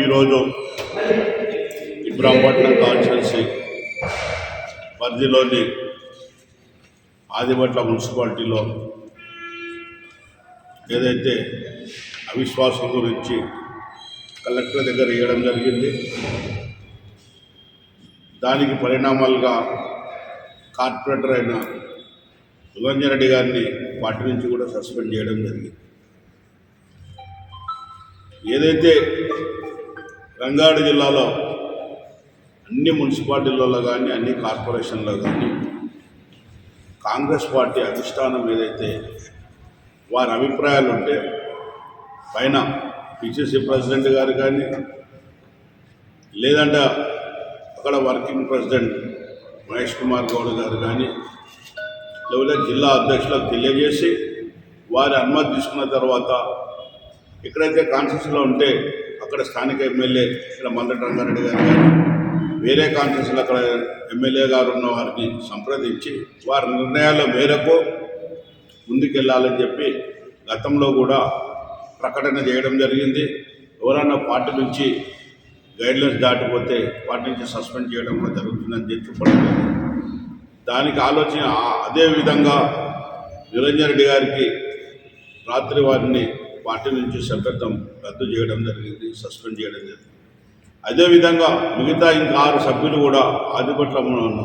ఈరోజు ఇబ్రాహీంపట్నం కాన్స్టిట్యున్సీ పరిధిలోని ఆదిపట్ల మున్సిపాలిటీలో ఏదైతే అవిశ్వాసం గురించి కలెక్టర్ దగ్గర ఇవ్వడం జరిగింది. దానికి పరిణామాలుగా కార్పొరేటర్ అయిన సుగంజన్ రెడ్డి గారిని పార్టీ నుంచి కూడా సస్పెండ్ చేయడం జరిగింది. ఏదైతే రంగారెడ్డి జిల్లాలో అన్ని మున్సిపాలిటీలలో కానీ అన్ని కార్పొరేషన్లో కానీ కాంగ్రెస్ పార్టీ అధిష్టానం ఏదైతే వారి అభిప్రాయాలు ఉంటే పైన పిసిసి ప్రెసిడెంట్ గారు కానీ లేదంటే అక్కడ వర్కింగ్ ప్రెసిడెంట్ మహేష్ కుమార్ గౌడ్ గారు కానీ లేకపోతే జిల్లా అధ్యక్షులకు తెలియజేసి వారి అనుమతి తీసుకున్న తర్వాత ఎక్కడైతే కాన్సెస్లో ఉంటే అక్కడ స్థానిక ఎమ్మెల్యే ఇక్కడ మందటి రంగారెడ్డి గారు కానీ వేరే కాన్ఫరెన్స్లో అక్కడ ఎమ్మెల్యే గారు ఉన్న వారిని సంప్రదించి వారి నిర్ణయాల మేరకు ముందుకెళ్ళాలని చెప్పి గతంలో కూడా ప్రకటన చేయడం జరిగింది. ఎవరన్నా పార్టీ నుంచి గైడ్లైన్స్ దాటిపోతే పార్టీ నుంచి సస్పెండ్ చేయడం కూడా జరుగుతుందని చెప్పడం దానికి ఆలోచన అదే విధంగా నిరంజన్ రెడ్డి గారికి రాత్రి వారిని పార్టీ నుంచి సభ్యత్వం రద్దు చేయడం జరిగింది సస్పెండ్ చేయడం జరిగింది. అదేవిధంగా మిగతా ఇంకా ఆరు సభ్యులు కూడా ఆదిపట్ల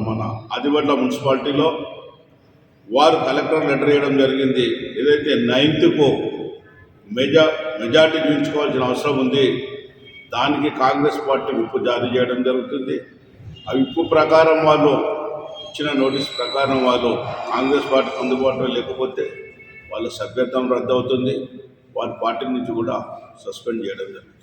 మన ఆదిపట్ల మున్సిపాలిటీలో వారు కలెక్టర్ లెటర్ వేయడం జరిగింది. ఏదైతే నైన్త్కు మెజా మెజార్టీ చూపించుకోవాల్సిన అవసరం ఉంది దానికి కాంగ్రెస్ పార్టీ విప్పు జారీ చేయడం జరుగుతుంది. ఆ విప్పు ప్రకారం వాళ్ళు ఇచ్చిన నోటీస్ ప్రకారం వాళ్ళు కాంగ్రెస్ పార్టీకి అందుబాటులో లేకపోతే వాళ్ళ సభ్యత్వం రద్దు అవుతుంది. వారి పార్టీ నుంచి కూడా సస్పెండ్ చేయడం జరిగింది.